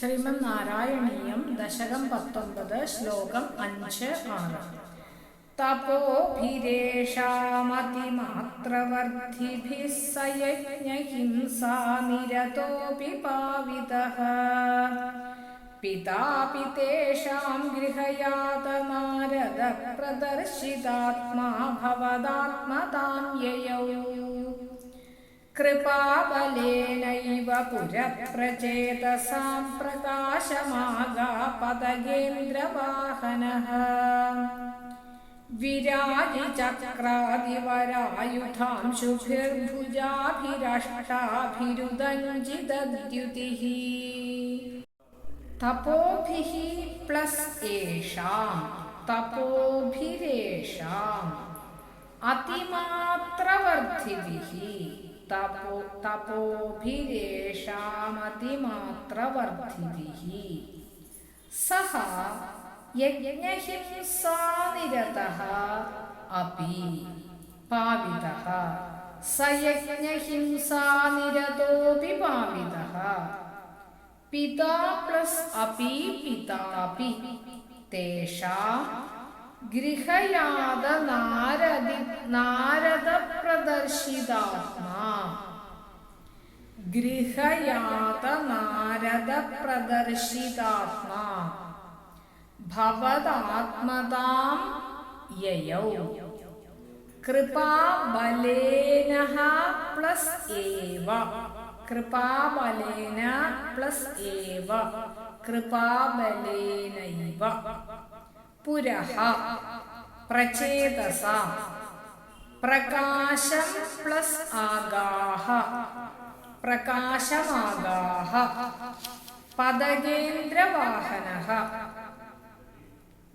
ശ്രീമന് നാരായണീയം ദശകം പത്തൊമ്പത് ശ്ലോകം അഞ്ച് ആറ് തപോഭിരേഷാമതിമാത്രവർദ്ധിഭിः स यज्ञहिंसा निरतोऽपि पावितः पितापि तेषां गृहयातनारदप्रदर्शितात्मा भवदात्मतां ययौ कृपाबलेनैव पुरप्रचेतसां प्रकाशमागापदगेन्द्रवाहनः विराजिचक्रादिवरायुधांशुभिर्भुजाभिरष्टाभिरुदञ्जिदद्युतिः तपोभिः प्लस् येषां तपोभिरेषाम् अतिमात्रवर्धिभिः തപോ തപോഭിരേഷാമതിമാത്രവർദ്ധിതിഹി സഹ യജ്ഞഹിംസാനിരതഃ അപി പാവിതഃ. സയജ്ഞഹിംസാനിരതോപി പാവിതഃ പിതാ പ്ലസ് അപി പിതാപി. തേഷാം ഗൃഹയാത നാരദി നാരദപ്രദർശിതാത്മ. ഗൃഹയാത നാരദ പ്രദർശിതാത്മാ ഭവതാത്മതാം യയൗ. കൃപാബലേനഃ പ്ലസ് ഏവ. കൃപാബലേന പ്ലസ് ഏവ. കൃപാബലേനൈവ. പുരഃ പ്രചേതസ. പ്രകാശം പ്ലസ് ആഗാഹ. പ്രകാശമാകാഹ. പദകേന്ദ്രവാഹനഃ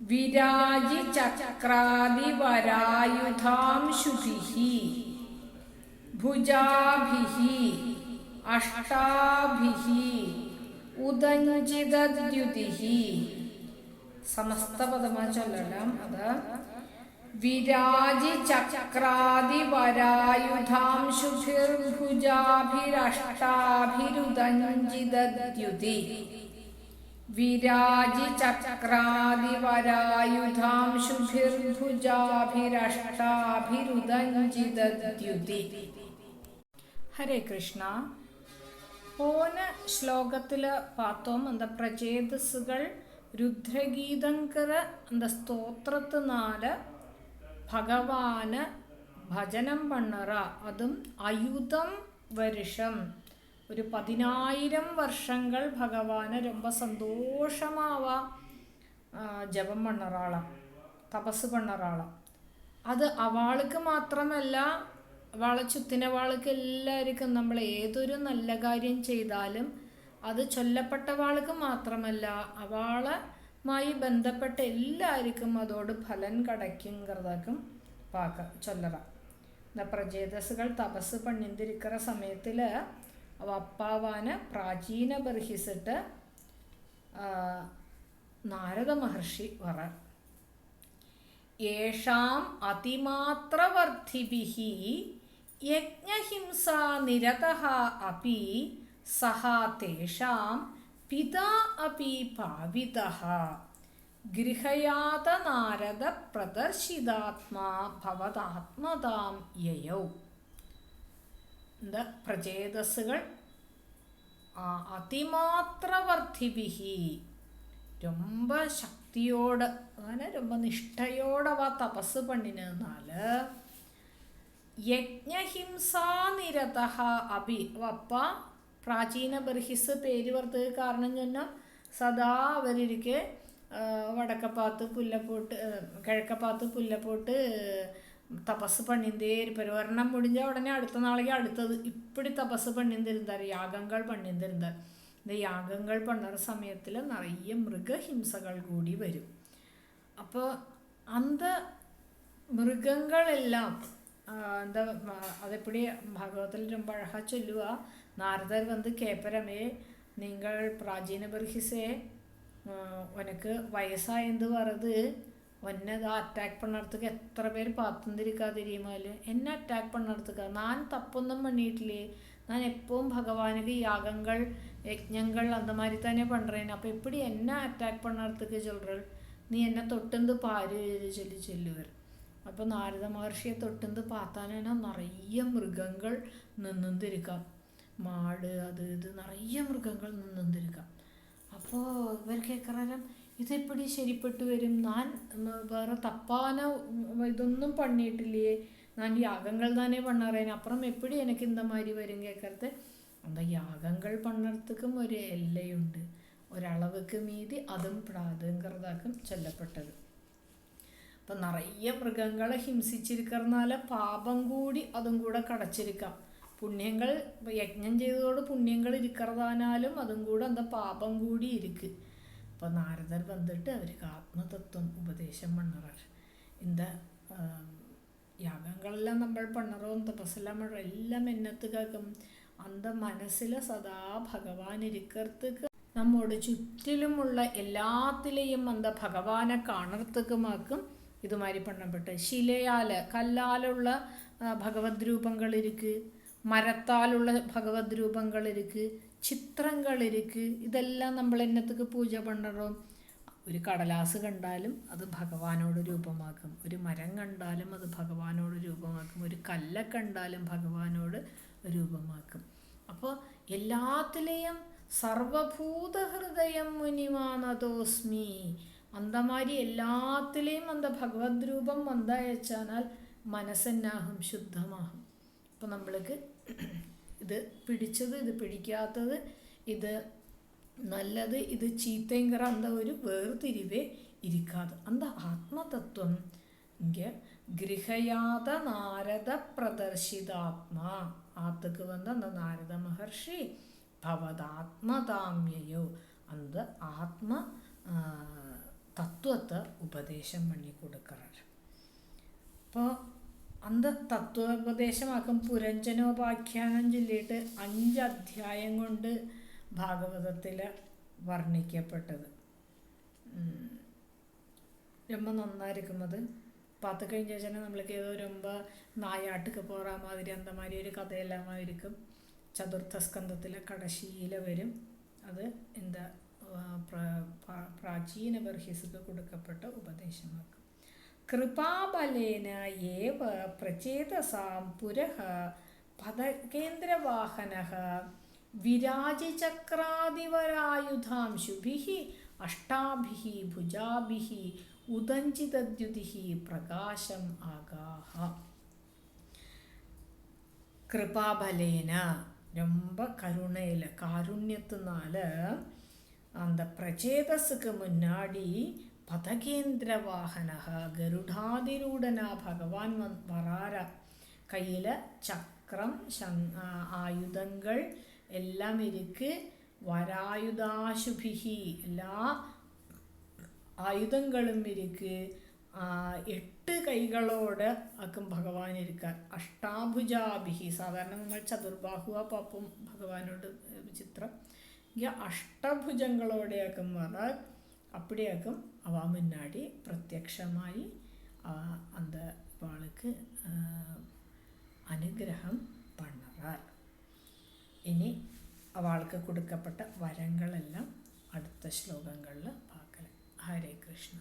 വിരാജി ചക്രാദിവരായുധാംശുഭിः ഭുജാഭിः അഷ്ടാഭിः ഉദഞ്ചിതദ്യുതിः സമസ്ത പദമാ ചൊല്ലണം അത്. വിരാജിചക്രാതിപരായുധാം ശുഭിർഭുജാഭിരഷ്ടാഭിരുദഞ്ജിതദ്യുതി. ഹരേ കൃഷ്ണ. പോന ശ്ലോകത്തിൽ പാത്തോം എന്താ? പ്രചേതസ്സുകൾ രുദ്രഗീതങ്കര എന്താ? സ്തോത്രത്തിനാല് ഭഗവാന് ഭജനം പണ്ണറ അതും അയുധം வருஷம் ഒരു പതിനായിരം വർഷങ്ങൾ ഭഗവാന് ரொம்ப സന്തോഷമാവാ ജപം പണ്ണറാളാം തപസ് പണ്ണറാളാം അത് അവൾക്ക് മാത്രമല്ല അവളെ ചുറ്റിനവാൾക്ക് എല്ലാവർക്കും നമ്മൾ ഏതൊരു നല്ല കാര്യം ചെയ്താലും അത് ചൊല്ലപ്പെട്ടവാൾക്ക് മാത്രമല്ല മായി ബന്ധപ്പെട്ട എല്ലാവർക്കും അതോട് ഫലൻ കടയ്ക്കുങ്കറതാക്കും പാക ചൊല്ലറ இந்த പ്രജേതസ്സുകൾ തപസ് പണിന്തിരിക്കുന്ന സമയത്തിൽ അവ അപ്പാവാന് പ്രാചീന ബർഹിസിട്ട് നാരദ മഹർഷി പറ യേഷാം അതിമാത്രവർത്തിഭിഹി യജ്ഞഹിംസാ നിരതഹ അപി സഹ തേഷാം പിതാ അപി പാവിതः ഗൃഹയാതനാരദ പ്രദർശിതാത്മാ ഭവതാത്മതാം യയൗ എന്താ പ്രചേതസ്സുകൾ அதிமாத்திரவர்த்திபிகி ரொம்ப சக்தியோட അങ്ങനെ ரொம்ப നിഷ്ഠയോടവ തപസ് പണിനതിനാൽ യജ്ഞഹിംസാനിരത അഭി അപ്പ പ്രാചീന ബർഹിസ് പേരുവർത്തക കാരണം ചൊന്നാൽ സദാ അവരിക്ക് വടക്കപ്പാത്ത് പുല്ലപ്പോട്ട് കിഴക്കപ്പാത്ത് പുല്ലപ്പോട്ട് തപസ് പണിന്തേ ഇരുപ്പർ ഒരെണ്ണം മുടിഞ്ഞ ഉടനെ അടുത്ത നാളേക്ക് അടുത്തത്. ഇപ്പിടി തപസ് പണിന്തിരുന്നാർ യാഗങ്ങൾ പണിന്തിരുന്നാർ ഇത് യാഗങ്ങൾ பண்ணுற സമയത്തിൽ நிறைய മൃഗഹിംസകൾ കൂടി വരും. അപ്പോൾ അന്ത മൃഗങ്ങളെല്ലാം എന്താ അതെപ്പോഴും ഭാഗവതത്തിൽ ரொம்ப അഴകാ ചൊല്ലുക നാരദർ വന്ന് കേപ്പരമേ നിങ്ങൾ പ്രാചീന ബർഹിസേ ഉനക്ക് വയസ്സായെന്ന് പറത് ഒന്നത് അറ്റാക്ക് പണിടത്തുക്ക് എത്ര പേര് പാത്തുന്നിരിക്കാതിരിയുമാൽ എന്നെ അറ്റാക്ക് പണർത്തുക ഞാൻ തപ്പൊന്നും പണിയിട്ടില്ലേ? ഞാൻ എപ്പോഴും ഭഗവാനുക്ക് യാഗങ്ങൾ യജ്ഞങ്ങൾ അത് മാതിരി തന്നെ பண்ணுறேன் അപ്പോൾ எப்படி എന്നെ അറ്റാക്ക് பண்ணுறதுக்கு சொல்கிறள் നീ എന്നെ തൊട്ടെന്ത് பாரு ചൊല്ലി சொல்லுவர் അപ്പോൾ നാരദ മഹർഷിയെ തൊട്ടുന്നത് പാത്താനാണ്? നിറയെ മൃഗങ്ങൾ നിന്നിരിക്കാം മാട് അത് ഇത് നിറയെ മൃഗങ്ങൾ നിന്നിരിക്കാം അപ്പോൾ ഇവർ കേൾക്കാരം ഇതെപ്പടി ശരിപ്പെട്ടു വരും? ഞാൻ വേറെ തപ്പാന ഇതൊന്നും പണിയിട്ടില്ലേ? ഞാൻ യാഗങ്ങൾ തന്നെ പണ്ണറേന് അപ്പുറം എപ്പടി എനിക്ക് ഇന്തമാതിരി വരും കേൾക്കരുത് അന്ത യാഗങ്ങൾ പണ്ണടത്തുക്കും ഒരു എല്ലയുണ്ട്. ഒരളവുക്ക് മീതി അതും പ്രാതങ്കർതാക്കും ചൊല്ലപ്പെട്ടത്. അപ്പം നിറയെ മൃഗങ്ങളെ ഹിംസിച്ചിരിക്കുന്നതിനാല പാപം കൂടി അതും കൂടെ കടച്ചിരിക്കാം പുണ്യങ്ങൾ യജ്ഞം ചെയ്തതോട് പുണ്യങ്ങൾ ഇരിക്കുന്നതാനാലും അതും കൂടെ എന്താ പാപം കൂടി ഇരിക്ക് അപ്പോൾ നാരദർ വന്നിട്ട് അവർക്ക് ആത്മതത്വം ഉപദേശം പണ്ണറാർ இந்த യാഗങ്ങളെല്ലാം നമ്മൾ പണ്ണറോം തപസ്സെല്ലാം പണ്ണറ എല്ലാം എന്നത്തുകാക്കും அந்த മനസ്സിൽ സദാ ഭഗവാൻ ഇരിക്കർത്തുക്ക് നമ്മോട് ചുറ്റിലുമുള്ള എല്ലാത്തിലെയും അന്ത ഭഗവാനെ കാണർത്തുക്കുമാക്കും ഇതുമാതിരി പണ്ണപ്പെട്ട് ശിലയാൽ കല്ലാലുള്ള ഭഗവത് രൂപങ്ങൾ ഇരിക്ക് മരത്താലുള്ള ഭഗവത് രൂപങ്ങൾ ഇരിക്ക് ചിത്രങ്ങൾ ഇതെല്ലാം നമ്മൾ എന്നത്തേക്ക് പൂജ പണ്ണറോ ഒരു കടലാസ് കണ്ടാലും അത് ഭഗവാനോട് രൂപമാക്കും. ഒരു മരം കണ്ടാലും അത് ഭഗവാനോട് രൂപമാക്കും. ഒരു കല്ല കണ്ടാലും ഭഗവാനോട് രൂപമാക്കും. അപ്പോൾ എല്ലാത്തിലെയും സർവഭൂതഹൃദയം മുനിമാനതോസ്മി അന്തമാരി എല്ലാത്തിലെയും അന്ത ഭഗവത് രൂപം വന്തയച്ചാൽ മനസ്സന്നാഹം ശുദ്ധമാകും അപ്പോൾ നമ്മൾക്ക് ഇത് പിടിച്ചത് ഇത് പിടിക്കാത്തത് ഇത് നല്ലത് ഇത് ചീത്തയങ്കറ അന്ത ഒരു വേർതിരിവേ ഇരിക്കാതെ. അന്ത ആത്മതത്വം இங்கே ഗൃഹയാത நாரத பிரதர்ஷிதாத்மா ஆத்துக்கு வந்து അന്ത நாரத മഹർഷി பவதாத்மதாமியோ അന്ത ആത്മ തത്വത്തെ ഉപദേശം പണി കൊടുക്കുന്നത് അപ്പോൾ അന്ത തത്വോപദേശമാക്കും. പുരഞ്ജനോപാഖ്യാനം ചൊല്ലിയിട്ട് അഞ്ച് അധ്യായം കൊണ്ട് ഭാഗവതത്തിൽ വർണിക്കപ്പെട്ടത്. ரொம்ப നന്നായിരിക്കുന്നത്. ഇരിക്കുന്നത് பார்த்து കഴിഞ്ഞ ശേഷം നമ്മൾക്ക് ഏതോ ரொம்ப നായാട്ടുക്ക് പോറാ മാതിരി അന്തമാതിരി ഒരു കഥയെല്ലാമായിരിക്കും. ചതുർത്ഥ സ്കന്ധത്തിലെ കടശീല വരും. അത് എന്താ പ്രാചീന ബർഹിസുക്ക് കൊടുക്കപ്പെട്ട ഉപദേശമാക്കും കൃപാബലേന ഏവ പ്രചേതസാം പുരഃ പദകേന്ദ്രവാഹന വിരാജിചക്രാദിവരായുധാംശുഭിः അഷ്ടാഭിः ഭുജാഭിः ഉദഞ്ചിതദ്യുതിः പ്രകാശം ആകാഹ കൃപാബലേന ரொம்ப கருணையில் காருண்யத்தினால அந்த பிரச்சேதஸுக்கு முன்னாடி பதகேந்திர வாகனக கருடாதிரூடனா பகவான் வந் வரார கையில் சக்கரம் சங் ஆயுதங்கள் எல்லாம் இருக்கு வராயுதாசுபிகி எல்லா ആയുധങ്ങളും ഇരിക്ക് എട്ട് കൈകളോട് ആക്കും ഭഗവാൻ ഇരിക്കാൻ അഷ്ടാഭുജാഭിഹി സാധാരണ നമ്മൾ ചതുർബാഹുവ പാപ്പും ഭഗവാനോട് ചിത്രം இங்கே அஷ்டபுஜங்களோடையாக்கும் வர அப்படியாக்கும் அவா முன்னாடி பிரத்யக்ஷமாயி அந்த வாளுக்கு അനുഗ്രഹം പണ്ണറാർ ഇനി അവൾക്ക് കൊടുക്കപ്പെട്ട വരങ്ങളെല്ലാം അടുത്ത ശ്ലോകങ്ങളിൽ പാക്കല ഹരേ കൃഷ്ണ